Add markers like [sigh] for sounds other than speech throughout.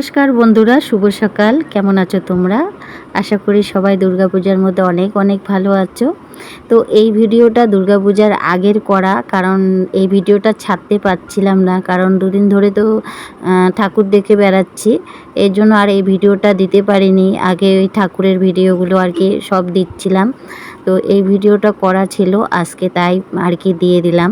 নমস্কার বন্ধুরা, শুভ সকাল। কেমন আছো তোমরা? আশা করি সবাই দুর্গাপূজার মধ্যে অনেক অনেক ভালো আছো। তো এই ভিডিওটা দুর্গাপূজার আগের করা, কারণ এই ভিডিওটা ছাড়তে পারছিলাম না, কারণ দুদিন ধরে তো ঠাকুর দেখে বেড়াচ্ছি। এর জন্য আর এই ভিডিওটা দিতে পারিনি। আগে ওই ঠাকুরের ভিডিওগুলো আর কি সব দিচ্ছিলাম। তো এই ভিডিওটা করা ছিল, আজকে তাই আর কি দিয়ে দিলাম।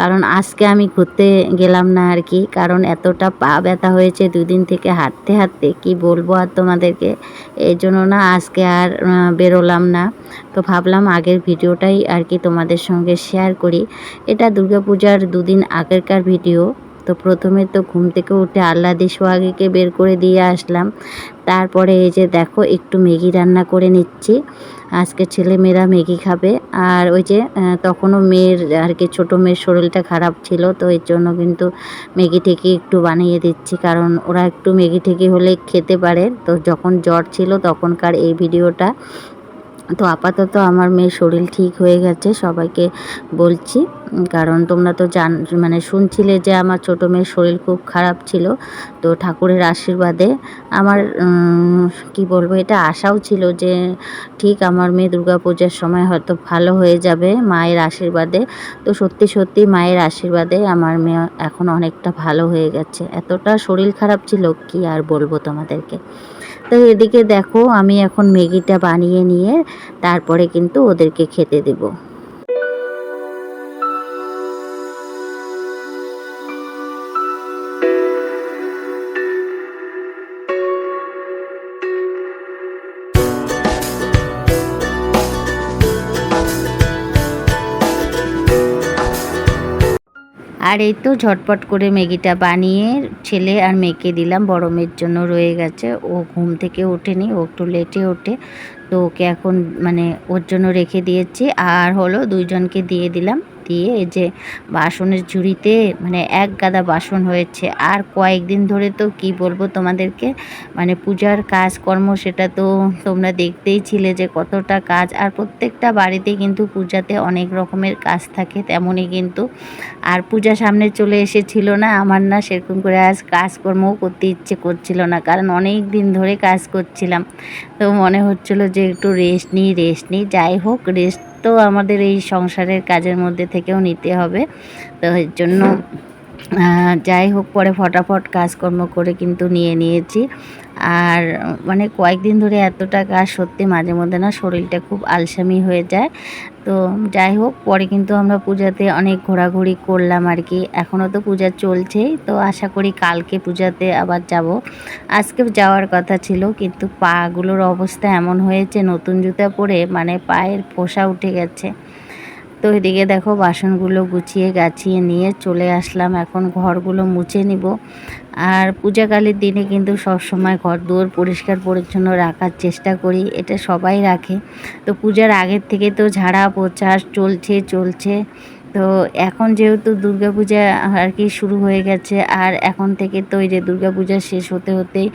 কারণ আজকে আমি ঘুরতে গেলাম না আর কি। কারণ এতটা পা ব্যথা হয়েছে দুদিন থেকে হাঁটতে হাঁটতে। কি বলব আর তোমাদেরকে? এই জন্য না আজকে আর বেরোলাম না। তো ভাবলাম আগের ভিডিওটাই আর কি তোমাদের সঙ্গে শেয়ার করি। এটা দুর্গাপূজার দুদিন আগেরকার ভিডিও। তো প্রথমে তো ঘুম থেকে উঠে আল্লাদি সোহাগীকে বের করে দিয়ে আসলাম। তারপরে এই যে দেখো, একটু ম্যাগি রান্না করে নিচ্ছি। আজকে ছেলে মেয়েরা ম্যাগি খাবে। আর ওই যে তখনও মেয়ের আর কি, ছোটো মেয়ের শরীরটা খারাপ ছিল, তো এর জন্য কিন্তু ম্যাগি ঠেকি একটু বানিয়ে দিচ্ছি। কারণ ওরা একটু ম্যাগি ঠেকি হলে খেতে পারে। তো যখন জ্বর ছিল তখনকার এই ভিডিওটা। তো আপাতত আমার মেয়ের শরীর ঠিক হয়ে গেছে, সবাইকে বলছি। কারণ তোমরা তো জান মানে শুনছিলে যে আমার ছোটো মেয়ের শরীর খুব খারাপ ছিল, তো ঠাকুরের আশীর্বাদে আমার কি বলব, এটা আশাও ছিল যে ঠিক আমার মেয়ে দুর্গাপূজার সময় হয়তো ভালো হয়ে যাবে মায়ের আশীর্বাদে। তো সত্যি সত্যি মায়ের আশীর্বাদে আমার মেয়ে এখন অনেকটা ভালো হয়ে গেছে। এতটা শরীর খারাপ ছিল, কি আর বলব তোমাদেরকে। তো এদিকে দেখো আমি এখন ম্যাগিটা বানিয়ে নিয়ে তারপরে কিন্তু ওদেরকে খেতে দেবো। আর এই তো ঝটপট করে ম্যাগিটা বানিয়ে ছেলে আর মেয়েকে দিলাম, বড় মেয়ের জন্য রয়ে গেছে। ও ঘুম থেকে ওঠেনি, ও একটু লেটে ওঠে। তো ওকে এখন মানে ওর জন্য রেখে দিয়েছি। আর হলো দুইজনকে দিয়ে দিলাম। দিয়ে যে বাসনের ঝুড়িতে মানে এক গাদা বাসন হয়েছে। আর কয়েকদিন ধরে তো কি বলব তোমাদেরকে মানে পূজার কাজকর্ম সেটা তো তোমরা দেখতেই ছিলে যে কতটা কাজ। আর প্রত্যেকটা বাড়িতে কিন্তু পূজাতে অনেক রকমের কাজ থাকে, তেমনই কিন্তু। আর পূজা সামনে চলে এসেছিল না, আমার না সেরকম করে আজ কাজকর্মও করতে ইচ্ছে করছিল না, কারণ অনেক দিন ধরে কাজ করছিলাম। তো মনে হচ্ছিল যে একটু রেস্ট নিই রেস্ট নিই। যাই হোক রেস্ট তো আমাদের এই সংসারের কাজের মধ্যে থেকেও নিতে হবে। তো এর জন্য যাই হোক, পরে ফটাফট কাজকর্ম করে কিন্তু নিয়ে নিয়েছি। আর মানে কয়েকদিন ধরে এতটা কাজ সত্যি মাঝে মধ্যে না শরীরটা খুব আলসামি হয়ে যায়। তো যাই হোক, পরে কিন্তু আমরা পূজাতে অনেক ঘোরাঘুরি করলাম আর কি। এখনও তো পূজা চলছেই, তো আশা করি কালকে পূজাতে আবার যাব। আজকে যাওয়ার কথা ছিল, কিন্তু পাগুলোর অবস্থা এমন হয়েছে, নতুন জুতা পরে মানে পায়ের ফোসা উঠে গেছে। তো এদিকে দেখো বাসনগুলো গুছিয়ে গাছিয়ে নিয়ে চলে আসলাম। এখন ঘরগুলো মুছে নিব। আর পূজাকালীর দিনে কিন্তু সবসময় ঘর দুয়ার পরিষ্কার পরিচ্ছন্ন রাখার চেষ্টা করি, এটা সবাই রাখে। তো পূজার আগের থেকে তো ঝাড়া পোছা চলছে চলছে। তো এখন যেহেতু দুর্গাপূজা আর কি শুরু হয়ে গেছে, আর এখন থেকে তো ওই যে দুর্গাপূজা শেষ হতে হতেই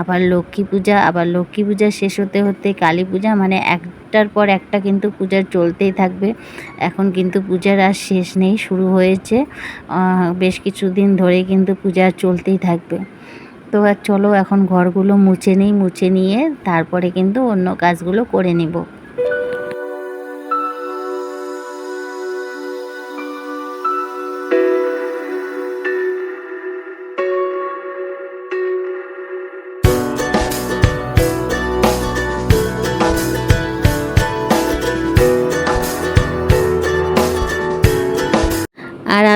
আবার লক্ষ্মী পূজা, আবার লক্ষ্মী পূজা শেষ হতে হতে কালী পূজা মানে একটার পর একটা কিন্তু পূজা চলতেই থাকবে। এখন কিন্তু পূজার আর শেষ নেই, শুরু হয়েছে। বেশ কিছুদিন ধরে কিন্তু পূজা চলতেই থাকবে। তো আর চলো এখন ঘরগুলো মুছে নিই, মুছে নিয়ে তারপরে কিন্তু অন্য কাজগুলো করে নিব।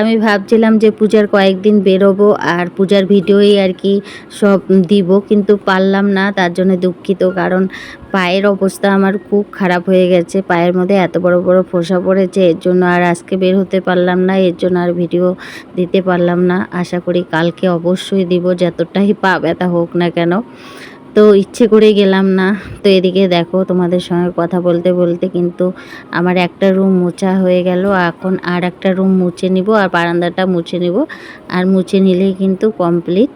আমি ভাবছিলাম যে পূজার কয়েকদিন বেরোবো আর পূজার ভিডিওই আর কি সব দিব, কিন্তু পারলাম না, তার জন্য দুঃখিত, কারণ পায়ের অবস্থা আমার খুব খারাপ হয়ে গেছে, পায়ের মধ্যে এত বড় বড় ফোসা পড়েছে, এর জন্য আর আজকে বের হতে পারলাম না, এর জন্য আর ভিডিও দিতে পারলাম না, আশা করি কালকে অবশ্যই দিব, যতটাই পা ব্যথা হোক না কেন। তো ইচ্ছে করে গেলাম না। তো এদিকে দেখো তোমাদের সঙ্গে কথা বলতে বলতে কিন্তু আমার একটা রুম মোছা হয়ে গেল। এখন আর একটা রুম মুছে নিব আর বারান্দাটা মুছে নিব। আর মুছে নিলেই কিন্তু কমপ্লিট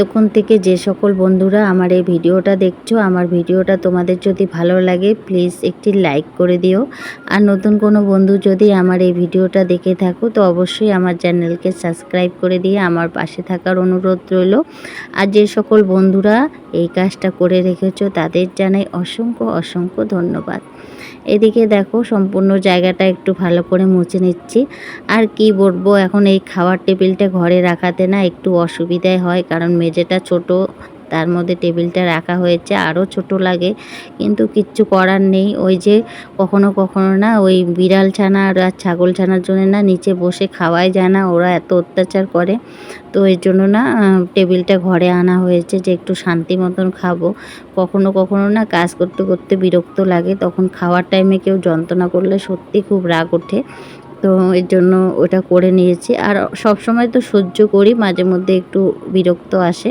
এতক্ষণ থেকে যে সকল বন্ধুরা আমার এই ভিডিওটা দেখছ, আমার ভিডিওটা তোমাদের যদি ভালো লাগে প্লিজ একটি লাইক করে দিও। আর নতুন কোনো বন্ধু যদি আমার এই ভিডিওটা দেখে থাকো, তো অবশ্যই আমার চ্যানেলকে সাবস্ক্রাইব করে দিয়ে আমার পাশে থাকার অনুরোধ রইল। আর যে সকল বন্ধুরা এই কাজটা করে রেখেছো, তাদের জানাই অসংখ্য অসংখ্য ধন্যবাদ। এদিকে দেখো, সম্পূর্ণ জায়গাটা একটু ভালো করে মুছে নিচ্ছি। আর কি বলব, এখন এই খাওয়ার টেবিলটা ঘরে রাখাতে না একটু অসুবিধাই হয়, কারণ মেঝেটা ছোট। তার মধ্যে টেবিলটা রাখা হয়েছে, আরও ছোট লাগে, কিন্তু কিচ্ছু করার নেই। ওই যে কখনো কখনো না, ওই বিড়াল ছানা আর ছাগল ছানার জন্য না নিচে বসে খাওয়াই যায় না, ওরা এত অত্যাচার করে। তো এর জন্য না, টেবিলটা ঘরে আনা হয়েছে যে একটু শান্তি মতন খাব। কখনো কখনো না কাজ করতে করতে বিরক্ত লাগে, তখন খাওয়ার টাইমে কেউ যন্ত্রণা করলে সত্যি খুব রাগ ওঠে। তো এর জন্য ওটা করে নিয়েছি। আর সব সময় তো সহ্য করি, মাঝে মধ্যে একটু বিরক্ত আসে।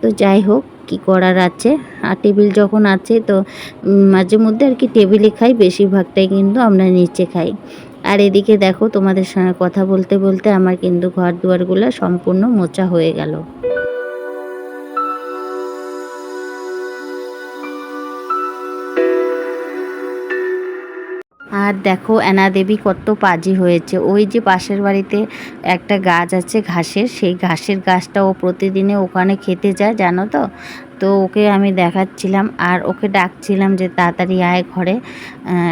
তো যাই হোক, কি করার আছে? আর টেবিল যখন আছে তো মাঝে মধ্যে আর কি টেবিলে খাই, বেশিরভাগটাই কিন্তু আমরা নিচে খাই। আর এদিকে দেখো, তোমাদের সঙ্গে কথা বলতে বলতে আমার কিন্তু ঘর দুয়ারগুলো সম্পূর্ণ মোচা হয়ে গেল। আর দেখো অ্যানা দেবী কত পাজি হয়েছে। ওই যে পাশের বাড়িতে একটা গাছ আছে ঘাসের, সেই ঘাসের গাছটা ও প্রতিদিনে ওখানে খেতে যায়, জানো তো? তো ওকে আমি দেখাচ্ছিলাম আর ওকে ডাকছিলাম যে তাড়াতাড়ি আয় ঘরে।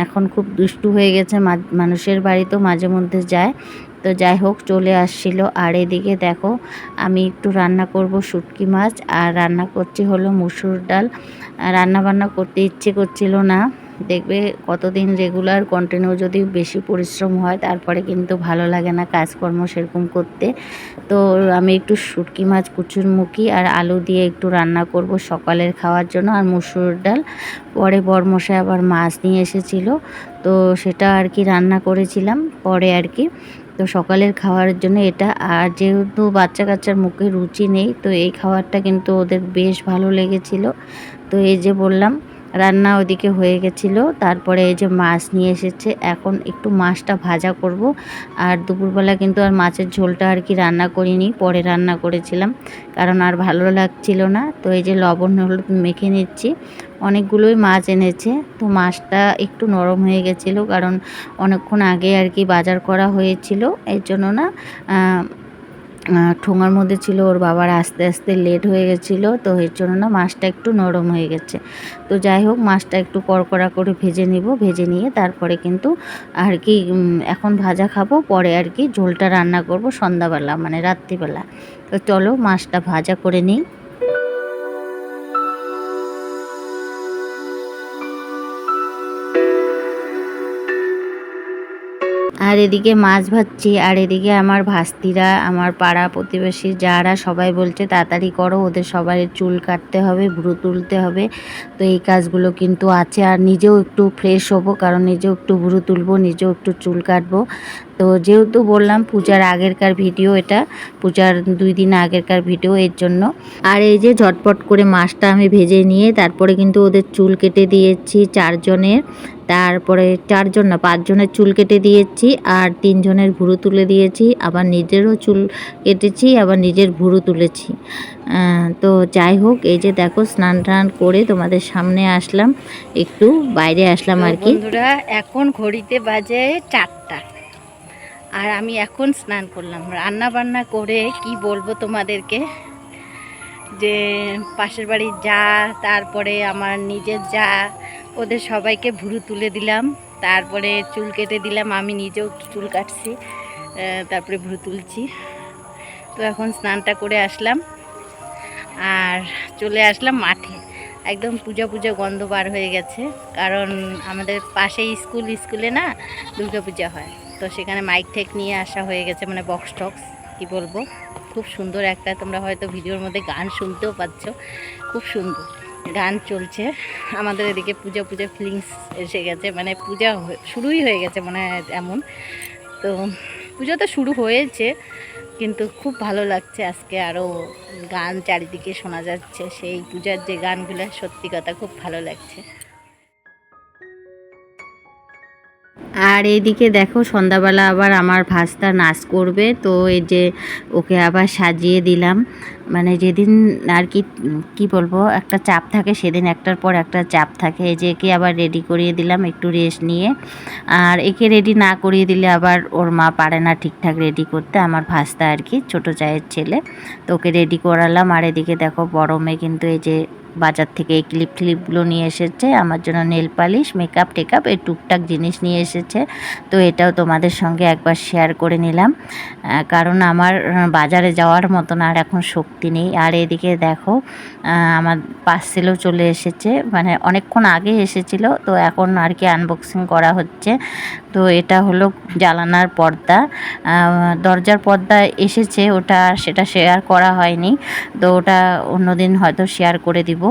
এখন খুব দুষ্টু হয়ে গেছে মানুষের বাড়িতেও মাঝে মধ্যে যায়। তো যাই হোক, চলে আসছিল। আর এদিকে দেখো, আমি একটু রান্না করব শুটকি মাছ, আর রান্না করছি হলো মুসুর ডাল। রান্না বান্না করতে ইচ্ছে করছিল না। দেখবে কতদিন রেগুলার কন্টিনিউ যদি বেশি পরিশ্রম হয়, তারপরে কিন্তু ভালো লাগে না কাজকর্ম সেরকম করতে। তো আমি একটু শুটকি মাছ কুচুরমুখী আর আলু দিয়ে একটু রান্না করব সকালের খাওয়ার জন্য। আর মুসুর ডাল, পরে বরমশাই আবার মাছ নিয়ে এসেছিল। তো সেটা আর কি রান্না করেছিলাম পরে আর কি। তো সকালের খাওয়ার জন্য এটা। আর যেহেতু বাচ্চা কাচ্চার মুখে রুচি নেই, তো এই খাবারটা কিন্তু ওদের বেশ ভালো লেগেছিল। তো এই যে বললাম রান্না ওদিকে হয়ে গেছিল। তারপরে এই যে মাছ নিয়ে এসেছে। এখন একটু মাছটা ভাজা করব। আর দুপুরবেলা কিন্তু আর মাছের ঝোলটা আর কি রান্না করিনি, পরে রান্না করেছিলাম। কারণ আর ভালো লাগছিল না। তো এই যে লবণ, হলুদ মেখে নিচ্ছি। অনেকগুলোই মাছ এনেছে। তো মাছটা একটু নরম হয়ে গেছিল। কারণ অনেকক্ষণ আগে আর কি বাজার করা হয়েছিল। এর জন্য না ঠোঙার মধ্যে ছিল, ওর বাবার আস্তে আস্তে লেট হয়ে গেছিল, তো এর জন্য না মাছটা একটু নরম হয়ে গেছে। তো যাই হোক, মাছটা একটু কড়কড়া করে ভেজে নিব, ভেজে নিয়ে তারপরে কিন্তু আর কি এখন ভাজা খাব, পরে আর কি ঝোলটা রান্না করব সন্ধ্যাবেলা মানে রাত্রিবেলা। তো চলো মাছটা ভাজা করে নিই। আর এদিকে মাছ ভাজছি, আর এদিকে আমার ভাস্তিরা, আমার পাড়া প্রতিবেশী যারা সবাই বলছে, তাড়াতাড়ি করো, ওদের সবাই চুল কাটতে হবে, ভ্রু তুলতে হবে। তো এই কাজগুলো কিন্তু আছে, আর নিজেও একটু ফ্রেশ হব, কারণ নিজেও একটু ভ্রু তুলবো, নিজেও একটু চুল কাটবো। তো যেহেতু বললাম, পূজার আগেরকার ভিডিও এটা, পূজার দুই দিন আগেরকার ভিডিও এর জন্য। আর এই যে ঝটপট করে মাছটা আমি ভেজে নিয়ে, তারপরে কিন্তু ওদের চুল কেটে দিয়েছি চারজনের। তারপরে চারজন না পাঁচজনের চুল কেটে দিয়েছি আর তিনজনের ভুরু তুলে দিয়েছি আবার নিজেরও চুল কেটেছি আবার নিজের ভুরু তুলেছি। তো যাই হোক এই যে দেখো স্নান টান করে তোমাদের সামনে আসলাম একটু বাইরে আসলাম আর কি। বন্ধুরা এখন ঘড়িতে বাজে চারটা। আর আমি এখন স্নান করলাম। রান্না বান্না করে কি বলব তোমাদেরকে? যে পাশের বাড়ির যা তারপরে আমার নিজের যা ওদের সবাইকে ভুরু তুলে দিলাম, তারপরে চুল কেটে দিলাম, আমি নিজেও চুল কাটছি তারপরে ভুরু তুলছি। তো এখন স্নানটা করে আসলাম, আর চলে আসলাম মাঠে। একদম পূজা পূজা গন্ধ বার হয়ে গেছে, কারণ আমাদের পাশেই স্কুল, স্কুলে না দুর্গা পূজা হয়। তো সেখানে মাইক ঠেক নিয়ে আসা হয়ে গেছে মানে বক্স টক্স কী বলব? খুব সুন্দর একটা, তোমরা হয়তো ভিডিওর মধ্যে গান শুনতেও পাচ্ছ, খুব সুন্দর। গান চলছে। আমাদের এদিকে পূজা পূজা ফিলিংস এসে গেছে। মানে পূজা শুরুই হয়ে গেছে মনে হয় এমন। তো পুজো তো শুরু হয়েছে, কিন্তু খুব ভালো লাগছে আজকে আরও গান চারিদিকে শোনা যাচ্ছে। সেই পূজার যে গানগুলো, সত্যি কথা খুব ভালো লাগছে। আর এইদিকে দেখো সন্ধ্যাবেলা আবার আমার ভাস্তা নাচ করবে, তো এই যে ওকে আবার সাজিয়ে দিলাম। মানে যেদিন আর কি কি বলব, একটা চাপ থাকে, সেদিন একটার পর একটা চাপ থাকে। এই যে একে আবার রেডি করিয়ে দিলাম একটু রেস্ট নিয়ে। আর একে রেডি না করিয়ে দিলে আবার ওর মা পারে না ঠিকঠাক রেডি করতে, আমার ভাস্তা আর কি, ছোটো চায়ের ছেলে। তো ওকে রেডি করালাম। আর এদিকে দেখো বড় মেয়ে কিন্তু এই যে বাজার থেকে এই ক্লিপ ক্লিপগুলো নিয়ে এসেছে। আমার জন্য নেল পালিশ মেকআপ টেকআপ এই টুকটাক জিনিস নিয়ে এসেছে। তো এটাও তোমাদের সঙ্গে একবার শেয়ার করে নিলাম। কারণ আমার বাজারে যাওয়ার মতন আর এখন শক্তি নেই। আর এদিকে দেখো আমার পার্সেলও চলে এসেছে। মানে অনেকক্ষণ আগে এসেছিল। তো এখন আর কি আনবক্সিং করা হচ্ছে। তো এটা হলো জ্বালানার পর্দা। দরজার পর্দা এসেছে। ওটা সেটা শেয়ার করা হয়নি। তো ওটা অন্যদিন হয়তো শেয়ার করে দিব।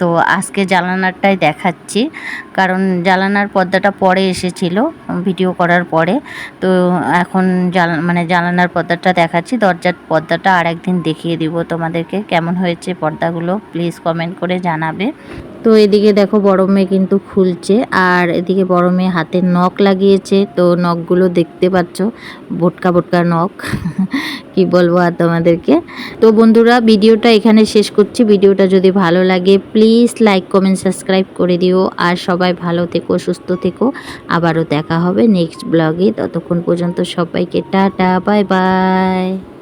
তো আজকে জালানারটাই দেখাচ্ছি। কারণ জালানার পর্দাটা পরে এসেছিল ভিডিও করার পরে। তো এখন জাল মানে জালানার পর্দাটা দেখাচ্ছি। দরজার পর্দাটা আর একদিন দেখিয়ে দিব তোমাদেরকে। কেমন হয়েছে পর্দাগুলো? প্লিজ কমেন্ট করে জানাবে। তো এদিকে দেখো বড় মেয়ে কিন্তু খুলছে, আর এদিকে বড় মেয়ে হাতে নখ লাগিয়েছে। তো নখগুলো দেখতে পাচ্ছ বোটকা বোটকা নখ। [laughs] কি বলব আর তোমাদেরকে? তো বন্ধুরা, ভিডিওটা এখানে শেষ করছি। ভিডিওটা যদি ভালো লাগে প্লিজ লাইক কমেন্ট সাবস্ক্রাইব করে দিও। আর সবাই ভালো থেকো, সুস্থ থেকো। আবারও দেখা হবে নেক্সট ব্লগে ততক্ষণ পর্যন্ত সবাইকে টাটা বাই বাই